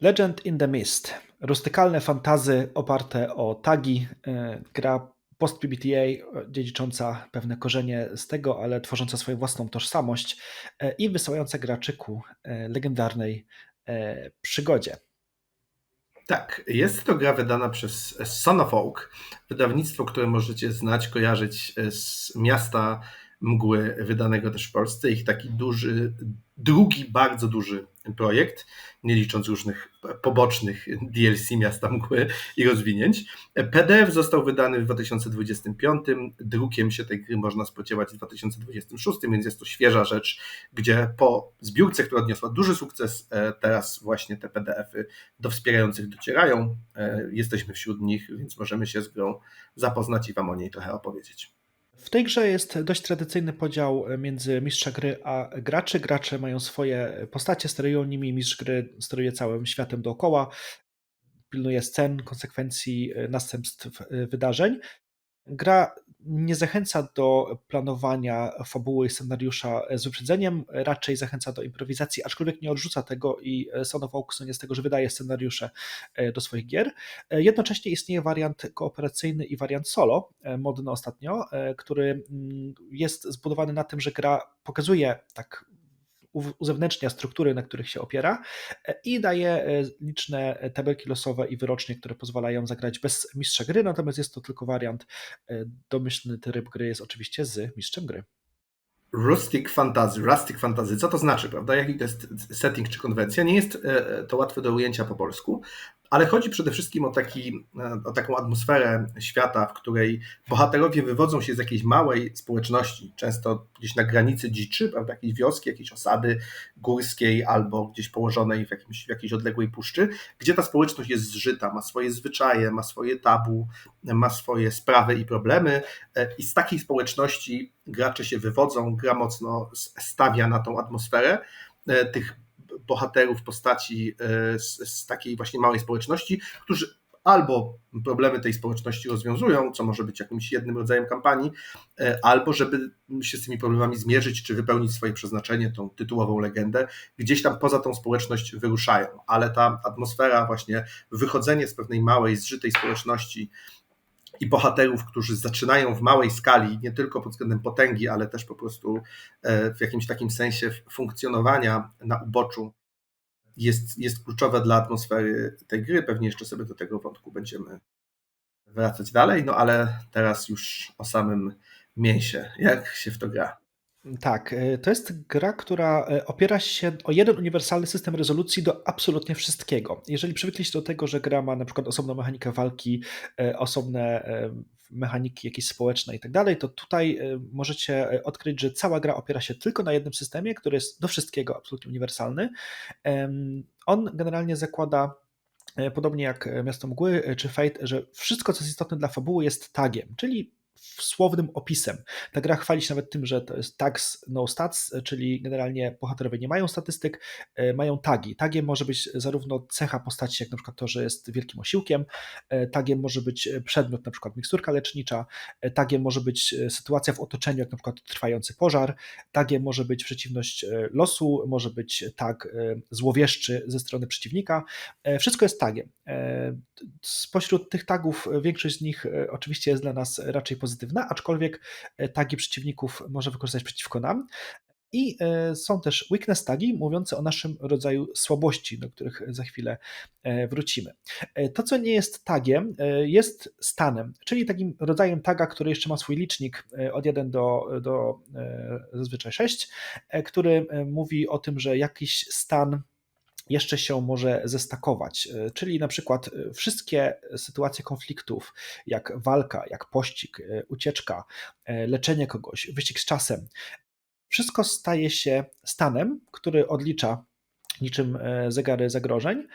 Legend in the Mist. Rustykalne fantazy oparte o tagi. e, Gra post-PBTA, e, dziedzicząca pewne korzenie z tego, ale tworząca swoją własną tożsamość e, i wysyłająca graczy ku legendarnej przygodzie. Tak, jest to gra wydana przez Son of Oak, wydawnictwo, które możecie znać, kojarzyć z miasta mgły, wydanego też w Polsce. Ich taki duży, drugi bardzo duży projekt, nie licząc różnych pobocznych DLC Miasta Mgły i rozwinięć. PDF został wydany w 2025, drukiem się tej gry można spodziewać w 2026, więc jest to świeża rzecz, gdzie po zbiórce, która odniosła duży sukces, e, teraz właśnie te PDF-y do wspierających docierają. E, jesteśmy wśród nich, więc możemy się z grą zapoznać i Wam o niej trochę opowiedzieć. W tej grze jest dość tradycyjny podział między mistrza gry a graczy. Gracze mają swoje postacie, sterują nimi, mistrz gry steruje całym światem dookoła, pilnuje scen, konsekwencji, następstw wydarzeń. Gra nie zachęca do planowania fabuły i scenariusza z wyprzedzeniem, raczej zachęca do improwizacji, aczkolwiek nie odrzuca tego i Son of Oak z tego, że wydaje scenariusze do swoich gier. Jednocześnie istnieje wariant kooperacyjny i wariant solo, modny ostatnio, który mm, jest zbudowany na tym, że gra pokazuje tak uzewnętrznia struktury, na których się opiera e, i daje e, liczne tabelki losowe i wyrocznie, które pozwalają zagrać bez mistrza gry, natomiast jest to tylko wariant. E, domyślny tryb gry jest oczywiście z mistrzem gry. Rustic fantasy, rustic fantasy, co to znaczy, prawda? Jaki to jest setting czy konwencja? Nie jest to łatwe do ujęcia po polsku, ale chodzi przede wszystkim o, taki, o taką atmosferę świata, w której bohaterowie wywodzą się z jakiejś małej społeczności, często gdzieś na granicy dziczy, prawda, jakiejś wioski, jakiejś osady górskiej albo gdzieś położonej w, jakimś, w jakiejś odległej puszczy, gdzie ta społeczność jest zżyta, ma swoje zwyczaje, ma swoje tabu, ma swoje sprawy i problemy i z takiej społeczności gracze się wywodzą, gra mocno stawia na tą atmosferę tych bohaterów postaci e, z, z takiej właśnie małej społeczności, którzy albo problemy tej społeczności rozwiązują, co może być jakimś jednym rodzajem kampanii, e, albo żeby się z tymi problemami zmierzyć, czy wypełnić swoje przeznaczenie, tą tytułową legendę, gdzieś tam poza tą społeczność wyruszają. Ale ta atmosfera, właśnie wychodzenie z pewnej małej, zżytej społeczności i bohaterów, którzy zaczynają w małej skali, nie tylko pod względem potęgi, ale też po prostu e, w jakimś takim sensie funkcjonowania na uboczu, jest, jest kluczowe dla atmosfery tej gry. Pewnie jeszcze sobie do tego wątku będziemy wracać dalej, no ale teraz już o samym mięsie, jak się w to gra. Tak, e, to jest gra, która e, opiera się o jeden uniwersalny system rezolucji do absolutnie wszystkiego. Jeżeli przywykliście do tego, że gra ma na przykład osobną mechanikę walki, e, osobne mechaniki jakieś społeczne i tak dalej, to tutaj możecie odkryć, że cała gra opiera się tylko na jednym systemie, który jest do wszystkiego absolutnie uniwersalny. On generalnie zakłada podobnie jak Miasto Mgły czy Fate, że wszystko, co jest istotne dla fabuły jest tagiem, czyli słownym opisem. Ta gra chwali się nawet tym, że to jest tags no stats, czyli generalnie bohaterowie nie mają statystyk, e, mają tagi. Tagiem może być zarówno cecha postaci, jak na przykład to, że jest wielkim osiłkiem, e, tagiem może być przedmiot, na przykład miksturka lecznicza, e, tagiem może być sytuacja w otoczeniu, jak na przykład trwający pożar, tagiem może być przeciwność losu, może być tag złowieszczy ze strony przeciwnika. Wszystko jest tagiem. Spośród tych tagów większość z nich oczywiście jest dla nas raczej pozytywna, aczkolwiek e, tagi przeciwników może wykorzystać przeciwko nam. I e, są też weakness tagi mówiące o naszym rodzaju słabości, do których za chwilę e, wrócimy. To, co nie jest tagiem, jest stanem, czyli takim rodzajem taga, który jeszcze ma swój licznik od 1 do, do zazwyczaj 6, który mówi o tym, że jakiś stan jeszcze się może zestakować. E, czyli na przykład e, wszystkie sytuacje konfliktów, jak walka, jak pościg, e, ucieczka, leczenie kogoś, wyścig z czasem, wszystko staje się stanem, który odlicza niczym zegary zagrożeń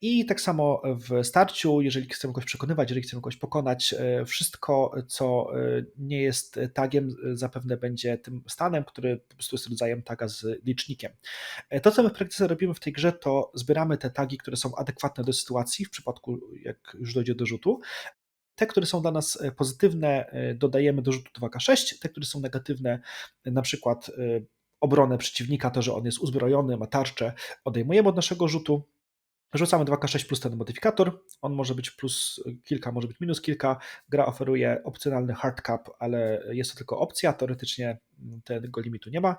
i tak samo w starciu, jeżeli chcemy kogoś przekonywać, jeżeli chcemy kogoś pokonać, e, wszystko, co e, nie jest tagiem, e, zapewne będzie tym stanem, który po prostu jest rodzajem taga z licznikiem. To, co my w praktyce robimy w tej grze, to zbieramy te tagi, które są adekwatne do sytuacji, w przypadku jak już dojdzie do rzutu. Te, które są dla nas pozytywne, dodajemy do rzutu 2K6, te, które są negatywne, na przykład obronę przeciwnika, to, że on jest uzbrojony, ma tarczę, odejmujemy od naszego rzutu Rzucamy 2K6 plus ten modyfikator. On może być plus kilka, może być minus kilka. Gra oferuje opcjonalny hard cap, ale jest to tylko opcja. Teoretycznie tego limitu nie ma.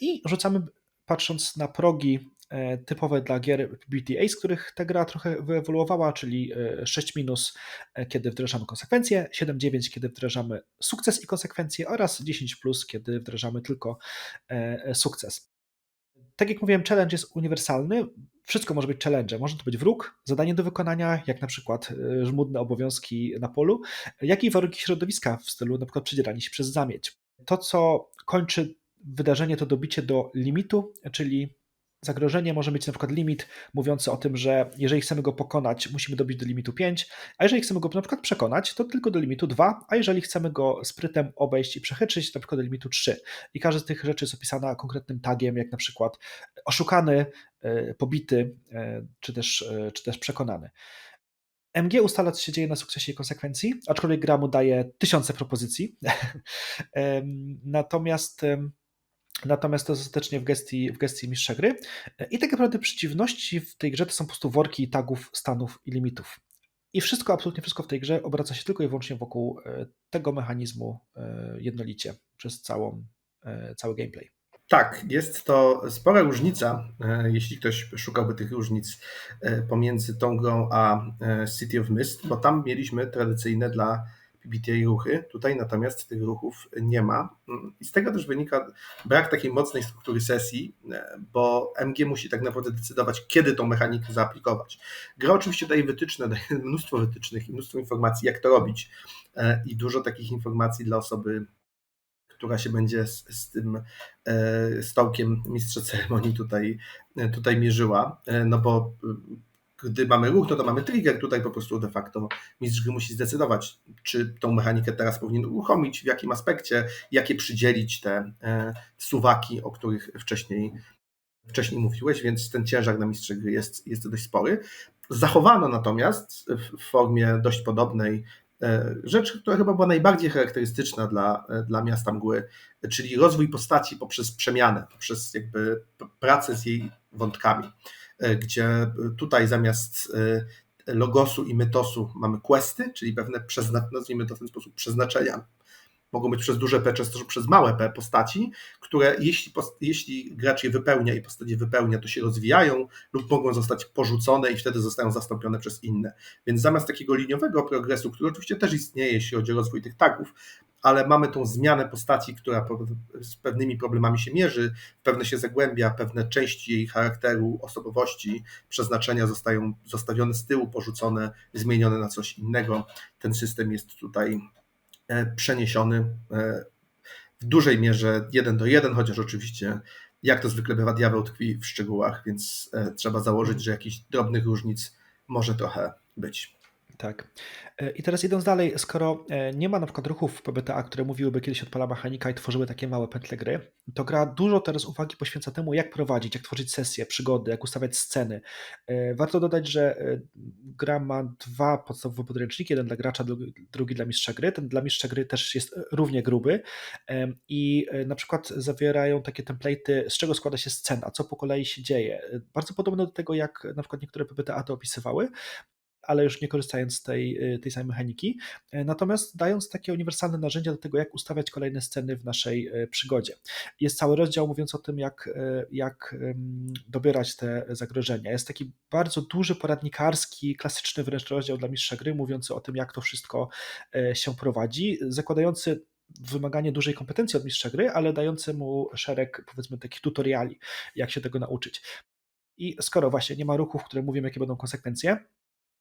I rzucamy, patrząc na progi e, typowe dla gier BTA, z których ta gra trochę wyewoluowała, czyli 6 e, minus, e, kiedy wdrażamy konsekwencje, 7-9, kiedy wdrażamy sukces i konsekwencje oraz 10 plus, kiedy wdrażamy tylko sukces. Tak jak mówiłem, challenge jest uniwersalny. Wszystko może być challenge. Może to być wróg, zadanie do wykonania, jak na przykład żmudne obowiązki na polu, jak i warunki środowiska w stylu na przykład przedzieranie się przez zamieć. To, co kończy wydarzenie to dobicie do limitu, czyli zagrożenie może mieć na przykład limit mówiący o tym, że jeżeli chcemy go pokonać, musimy dobić do limitu 5, a jeżeli chcemy go na przykład przekonać, to tylko do limitu 2, a jeżeli chcemy go sprytem obejść i przechytrzyć, to na przykład do limitu 3. I każda z tych rzeczy jest opisana konkretnym tagiem, jak na przykład oszukany, e, pobity, e, czy też, e, czy też przekonany. MG ustala, co się dzieje na sukcesie i konsekwencji, aczkolwiek gra mu daje tysiące propozycji. Natomiast Natomiast to ostatecznie w gestii, w gestii mistrza gry. I tak naprawdę przeciwności w tej grze to są po prostu worki tagów, stanów i limitów. I wszystko, absolutnie wszystko w tej grze obraca się tylko i wyłącznie wokół e, tego mechanizmu e, jednolicie przez całą, e, cały gameplay. Tak, jest to spora różnica, jeśli ktoś szukałby tych różnic pomiędzy tą grą a City of Mist, bo tam mieliśmy tradycyjne dla PBTA ruchy. Tutaj natomiast tych ruchów nie ma. I z tego też wynika brak takiej mocnej struktury sesji, bo MG musi tak naprawdę decydować, kiedy tą mechanikę zaaplikować. Gra oczywiście daje wytyczne, daje mnóstwo wytycznych i mnóstwo informacji, jak to robić. E, I dużo takich informacji dla osoby która się będzie z, z tym e, stołkiem mistrza ceremonii tutaj, tutaj mierzyła, e, no bo gdy mamy ruch, no to mamy trigger. Tutaj po prostu de facto mistrz gry musi zdecydować, czy tą mechanikę teraz powinien uruchomić, w jakim aspekcie, jakie przydzielić te e, suwaki, o których wcześniej, wcześniej mówiłeś, więc ten ciężar na mistrz gry jest, jest dość spory. Zachowano natomiast w formie dość podobnej e, rzecz, która chyba była najbardziej charakterystyczna dla, e, dla miasta mgły, czyli rozwój postaci poprzez przemianę, poprzez jakby pracę z jej wątkami. E, gdzie tutaj zamiast e, logosu i mytosu mamy questy, czyli pewne, nazwijmy to w ten sposób, przeznaczenia. Mogą być przez duże P, często przez małe P postaci, które jeśli, jeśli gracz je wypełnia i postać je wypełnia, to się rozwijają lub mogą zostać porzucone i wtedy zostają zastąpione przez inne. Więc zamiast takiego liniowego progresu, który oczywiście też istnieje, jeśli chodzi o rozwój tych tagów, ale mamy tą zmianę postaci, która z pewnymi problemami się mierzy, pewne się zagłębia, pewne części jej charakteru, osobowości, przeznaczenia zostają zostawione z tyłu, porzucone, zmienione na coś innego. Ten system jest tutaj e, przeniesiony e, w dużej mierze jeden do jeden, chociaż oczywiście jak to zwykle bywa, diabeł tkwi w szczegółach, więc e, trzeba założyć, że jakichś drobnych różnic może trochę być. Tak. E, I teraz idąc dalej, skoro e, nie ma na przykład ruchów PBTA, które mówiłyby kiedyś odpala mechanika i tworzyły takie małe pętle gry, to gra dużo teraz uwagi poświęca temu, jak prowadzić, jak tworzyć sesje, przygody, jak ustawiać sceny. E, warto dodać, że gra ma dwa podstawowe podręczniki, jeden dla gracza, drugi dla mistrza gry. Ten dla mistrza gry też jest równie gruby i na przykład zawierają takie template'y, z czego składa się scena, co po kolei się dzieje. Bardzo podobne do tego, jak na przykład niektóre PBTA to opisywały, ale już nie korzystając z tej, y, tej samej mechaniki, e, natomiast dając takie uniwersalne narzędzia do tego, jak ustawiać kolejne sceny w naszej e, przygodzie. Jest cały rozdział mówiąc o tym, jak, e, jak dobierać te zagrożenia. Jest taki bardzo duży poradnikarski, klasyczny wręcz rozdział dla mistrza gry, mówiący o tym, jak to wszystko się prowadzi, zakładający wymaganie dużej kompetencji od mistrza gry, ale dający mu szereg, powiedzmy, takich tutoriali, jak się tego nauczyć. I skoro właśnie nie ma ruchów, które mówią, jakie będą konsekwencje,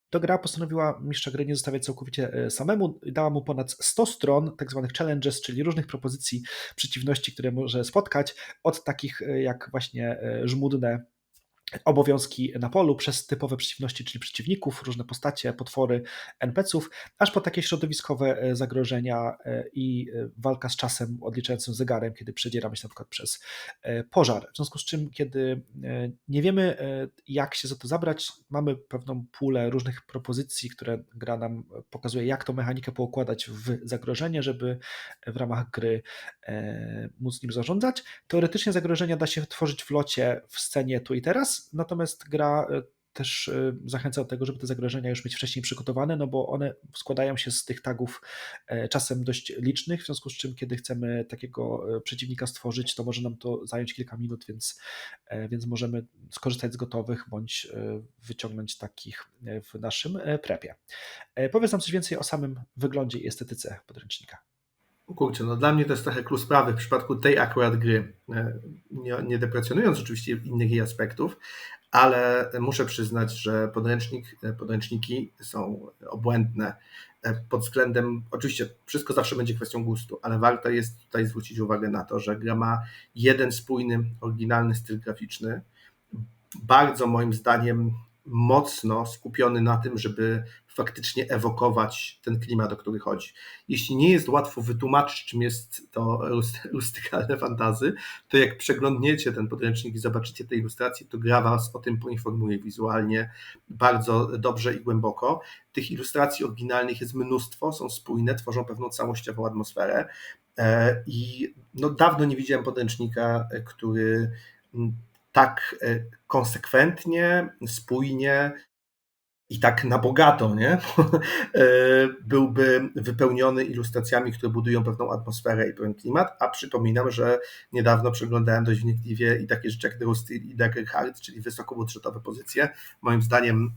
to gra postanowiła mistrza gry nie zostawiać całkowicie e, samemu. Dała mu ponad 100 stron tak zwanych challenges, czyli różnych propozycji przeciwności, które może spotkać, od takich e, jak właśnie e, żmudne obowiązki na polu przez typowe przeciwności, czyli przeciwników, różne postacie, potwory, NPC-ów, aż po takie środowiskowe e, zagrożenia e, i e, walka z czasem odliczającym zegarem, kiedy przedzieramy się na przykład przez pożar. W związku z czym, kiedy nie wiemy, jak się za to zabrać, mamy pewną pulę różnych propozycji, które gra nam pokazuje, jak tą mechanikę poukładać w zagrożenie, żeby w ramach gry móc nim zarządzać. Teoretycznie zagrożenia da się tworzyć w locie w scenie tu i teraz, natomiast gra e, też y, zachęcam do tego, żeby te zagrożenia już mieć wcześniej przygotowane, no bo one składają się z tych tagów e, czasem dość licznych, w związku z czym kiedy chcemy takiego e, przeciwnika stworzyć, to może nam to zająć kilka minut, więc, e, więc możemy skorzystać z gotowych bądź wyciągnąć takich w naszym prepie. Powiedz nam coś więcej o samym wyglądzie i estetyce podręcznika. Kurczę, no dla mnie to jest trochę klucz sprawy w przypadku tej akurat gry, nie, nie deprecjonując oczywiście innych jej aspektów, ale muszę przyznać, że podręcznik, podręczniki są obłędne pod względem, oczywiście wszystko zawsze będzie kwestią gustu, ale warto jest tutaj zwrócić uwagę na to, że gra ma jeden spójny, oryginalny styl graficzny, bardzo moim zdaniem mocno skupiony na tym, żeby faktycznie ewokować ten klimat, o który chodzi. Jeśli nie jest łatwo wytłumaczyć, czym jest to rustykalne fantazy, to jak przeglądniecie ten podręcznik i zobaczycie te ilustracje, to gra Was o tym poinformuje wizualnie bardzo dobrze i głęboko. Tych ilustracji oryginalnych jest mnóstwo, są spójne, tworzą pewną całościową atmosferę e, i no, dawno nie widziałem podręcznika, który tak e, konsekwentnie, spójnie i tak na bogato, nie? E, byłby wypełniony ilustracjami, które budują pewną atmosferę i pewien klimat, a przypominam, że niedawno przeglądałem dość wnikliwie i takie rzeczy jak The i Dagger Heart, czyli wysokobudżetowe pozycje. Moim zdaniem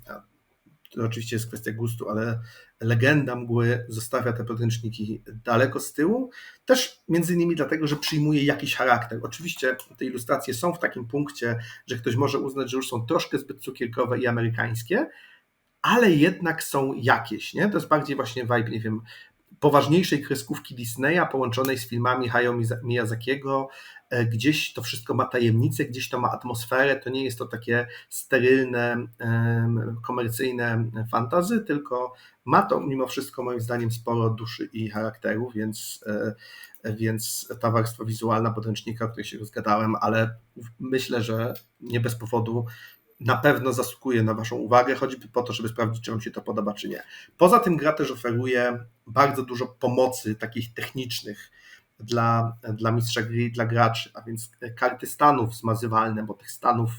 to oczywiście jest kwestia gustu, ale legenda mgły zostawia te podręczniki daleko z tyłu. Też między innymi dlatego, że przyjmuje jakiś charakter. Oczywiście te ilustracje są w takim punkcie, że ktoś może uznać, że już są troszkę zbyt cukierkowe i amerykańskie, ale jednak są jakieś, nie? To jest bardziej właśnie vibe, nie wiem, poważniejszej kreskówki Disneya połączonej z filmami Hayao Miyazakiego. E, gdzieś to wszystko ma tajemnicę, gdzieś to ma atmosferę, to nie jest to takie sterylne, komercyjne fantazy, tylko ma to mimo wszystko moim zdaniem sporo duszy i charakteru, więc, e, więc ta warstwa wizualna podręcznika, o której się rozgadałem, ale myślę, że nie bez powodu na pewno zasługuje na Waszą uwagę, choćby po to, żeby sprawdzić, czy Wam się to podoba, czy nie. Poza tym gra też oferuje bardzo dużo pomocy takich technicznych dla, dla mistrza gry dla graczy, a więc karty stanów zmazywalne, bo tych stanów,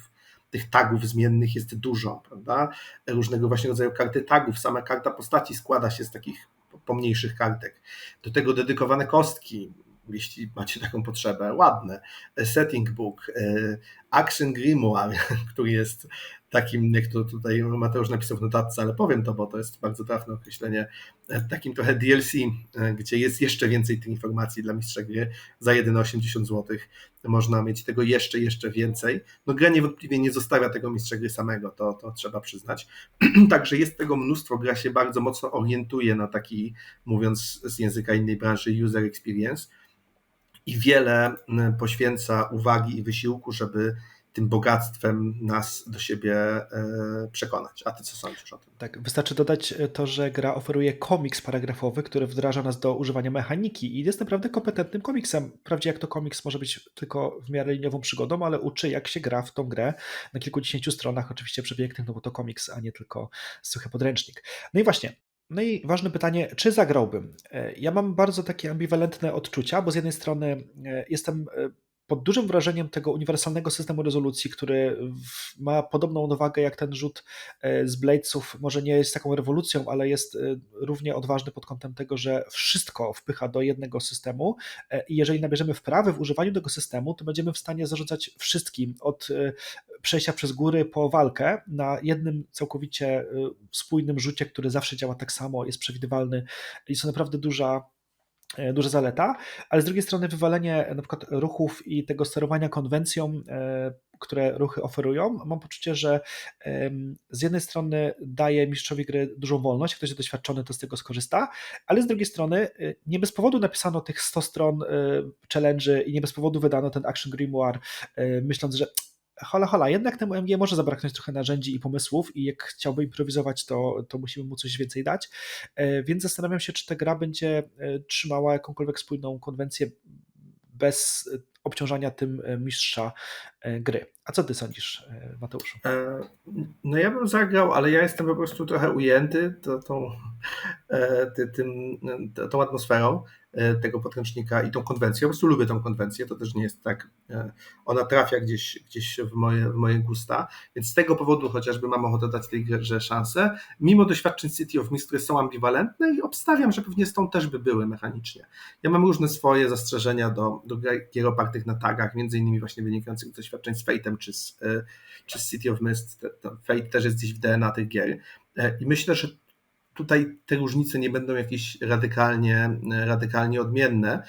tych tagów zmiennych jest dużo, prawda? Różnego właśnie rodzaju karty tagów. Sama karta postaci składa się z takich pomniejszych kartek. Do tego dedykowane kostki, jeśli macie taką potrzebę, ładne. Setting book, e, Action Grimoire, który jest takim, jak to tutaj Mateusz napisał w notatce, ale powiem to, bo to jest bardzo trafne określenie, e, takim trochę DLC, e, gdzie jest jeszcze więcej tych informacji dla mistrza gry za jedyne 80 zł. Można mieć tego jeszcze, jeszcze więcej. No gra niewątpliwie nie zostawia tego mistrza gry samego, to, to trzeba przyznać. Także jest tego mnóstwo, gra się bardzo mocno orientuje na taki, mówiąc z języka innej branży, user experience i wiele poświęca uwagi i wysiłku, żeby tym bogactwem nas do siebie e, przekonać. A ty co sądzisz o tym? Tak, wystarczy dodać e, to, że gra oferuje komiks paragrafowy, który wdraża nas do używania mechaniki i jest naprawdę kompetentnym komiksem. Wprawdzie jak to komiks może być tylko w miarę liniową przygodą, ale uczy jak się gra w tą grę na kilkudziesięciu stronach, oczywiście przepięknych, no bo to komiks, a nie tylko suchy podręcznik. No i właśnie, no i ważne pytanie, czy zagrałbym? E, ja mam bardzo takie ambiwalentne odczucia, bo z jednej strony e, jestem e, pod dużym wrażeniem tego uniwersalnego systemu rezolucji, który ma podobną odwagę jak ten rzut z Bladesów. Może nie jest taką rewolucją, ale jest równie odważny pod kątem tego, że wszystko wpycha do jednego systemu i jeżeli nabierzemy wprawy w używaniu tego systemu, to będziemy w stanie zarządzać wszystkim, od przejścia przez góry po walkę na jednym całkowicie spójnym rzucie, który zawsze działa tak samo, jest przewidywalny. Jest to naprawdę duża, e, duża zaleta, ale z drugiej strony wywalenie na przykład ruchów i tego sterowania konwencją, e, które ruchy oferują, mam poczucie, że z jednej strony daje mistrzowi gry dużą wolność, ktoś jest doświadczony, to z tego skorzysta, ale z drugiej strony y, nie bez powodu napisano tych 100 stron y, challenge i nie bez powodu wydano ten Action Grimoire, myśląc, że hola, hola, jednak temu MG może zabraknąć trochę narzędzi i pomysłów i jak chciałby improwizować, to, to musimy mu coś więcej dać, e, więc zastanawiam się, czy ta gra będzie e, trzymała jakąkolwiek spójną konwencję bez obciążania tym e, mistrza gry. A co ty sądzisz, Mateuszu? No ja bym zagrał, ale ja jestem po prostu trochę ujęty tą, tym, e, tą atmosferą e, tego podręcznika i tą konwencją. Po prostu lubię tą konwencję, to też nie jest tak, e, ona trafia gdzieś, gdzieś w, moje, w moje gusta, więc z tego powodu chociażby mam ochotę dać tej grze szansę, mimo doświadczeń City of Mist, które są ambiwalentne i obstawiam, że pewnie z tą też by były mechanicznie. Ja mam różne swoje zastrzeżenia do, do gier opartych na tagach, między innymi właśnie wynikających z doświadczeń z Fate'em czy z, e, czy z City of Mist. Fate też jest gdzieś w DNA tych gier. E, I myślę, że tutaj te różnice nie będą jakieś radykalnie, radykalnie odmienne.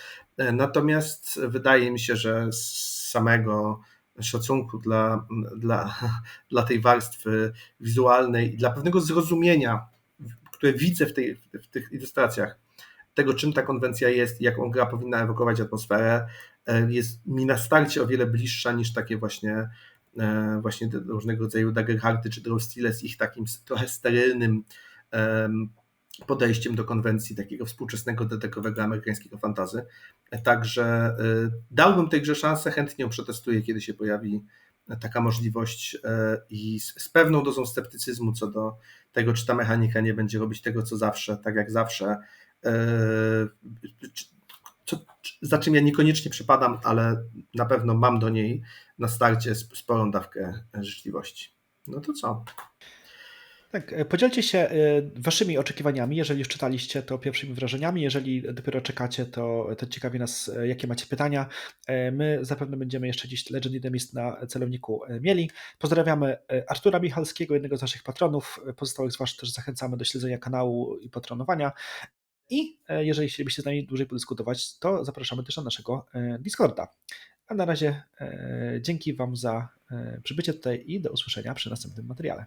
Natomiast wydaje mi się, że z samego szacunku dla, dla, dla tej warstwy wizualnej i dla pewnego zrozumienia, które widzę w, tej, w tych ilustracjach, tego czym ta konwencja jest jaką gra powinna ewokować atmosferę, jest mi na starcie o wiele bliższa niż takie właśnie e, właśnie różnego rodzaju Daggerharty czy Draw Stile z ich takim trochę sterylnym podejściem do konwencji takiego współczesnego detekowego amerykańskiego fantazy. Także y, dałbym tej grze szansę, chętnie ją przetestuję, kiedy się pojawi taka możliwość e, i z, pewną dozą sceptycyzmu co do tego, czy ta mechanika nie będzie robić tego, co zawsze, tak jak zawsze. Czy- co, za czym ja niekoniecznie przypadam, ale na pewno mam do niej na starcie sp- sporą dawkę życzliwości. No to co? Tak, e, podzielcie się e, waszymi oczekiwaniami, jeżeli już czytaliście, to pierwszymi wrażeniami, jeżeli dopiero czekacie, to, to ciekawi nas, e, jakie macie pytania. My zapewne będziemy jeszcze dziś Legend in the Mist na celowniku mieli. Pozdrawiamy Artura Michalskiego, jednego z naszych patronów. Pozostałych z was też zachęcamy do śledzenia kanału i patronowania. I jeżeli chcielibyście z nami dłużej podyskutować, to zapraszamy też na naszego Discorda. A na razie dzięki wam za przybycie tutaj i do usłyszenia przy następnym materiale.